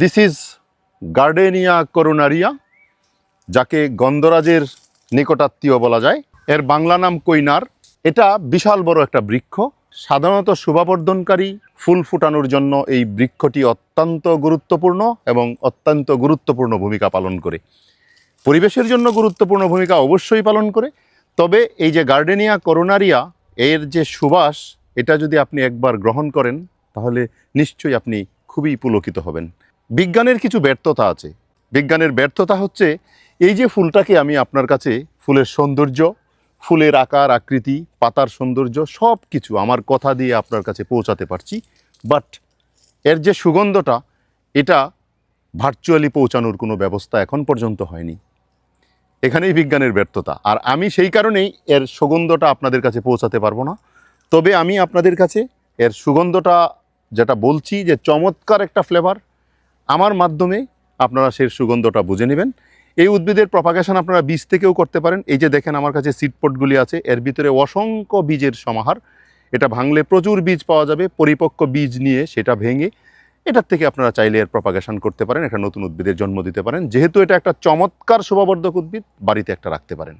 This is gardenia করোনারিয়া যাকে গন্ধরাজের নিকটাত্মীয় বলা যায়। এর বাংলা নাম কৈনার। এটা বিশাল বড় একটা বৃক্ষ। সাধারণত শোভাবর্ধনকারী ফুল ফুটানোর জন্য এই বৃক্ষটি অত্যন্ত গুরুত্বপূর্ণ এবং অত্যন্ত গুরুত্বপূর্ণ ভূমিকা পালন করে। পরিবেশের জন্য গুরুত্বপূর্ণ ভূমিকা অবশ্যই পালন করে। তবে এই যে গার্ডেনিয়া করোনারিয়া এর যে সুবাস, এটা যদি আপনি একবার গ্রহণ করেন, তাহলে নিশ্চয়ই আপনি খুবই পুলকিত হবেন। বিজ্ঞানের কিছু ব্যর্থতা আছে। বিজ্ঞানের ব্যর্থতা হচ্ছে এই যে ফুলটাকে আমি আপনার কাছে, ফুলের সৌন্দর্য, ফুলের আকার, আকৃতি, পাতার সৌন্দর্য সব কিছু আমার কথা দিয়ে আপনার কাছে পৌঁছাতে পারছি। বাট এর যে সুগন্ধটা, এটা ভার্চুয়ালি পৌঁছানোর কোনো ব্যবস্থা এখন পর্যন্ত হয়নি। এখানেই বিজ্ঞানের ব্যর্থতা। আর আমি সেই কারণেই এর সুগন্ধটা আপনাদের কাছে পৌঁছাতে পারব না। তবে আমি আপনাদের কাছে এর সুগন্ধটা যেটা বলছি যে চমৎকার একটা ফ্লেভার আমার মাধ্যমে আপনারা সেই সুগন্ধটা বুঝে নেবেন। এই উদ্ভিদের প্রপাগেশন আপনারা বীজ থেকেও করতে পারেন। এই যে দেখেন আমার কাছে সিডপটগুলি আছে, এর ভিতরে অসংখ্য বীজের সমাহার। এটা ভাঙলে প্রচুর বীজ পাওয়া যাবে, পরিপক্ক বীজ নিয়ে সেটা ভেঙে এটার থেকে আপনারা চাইলে এর প্রপাগেশন করতে পারেন, একটা নতুন উদ্ভিদের জন্ম দিতে পারেন। যেহেতু এটা একটা চমৎকার শোভাবর্ধক উদ্ভিদ, বাড়িতে একটা রাখতে পারেন।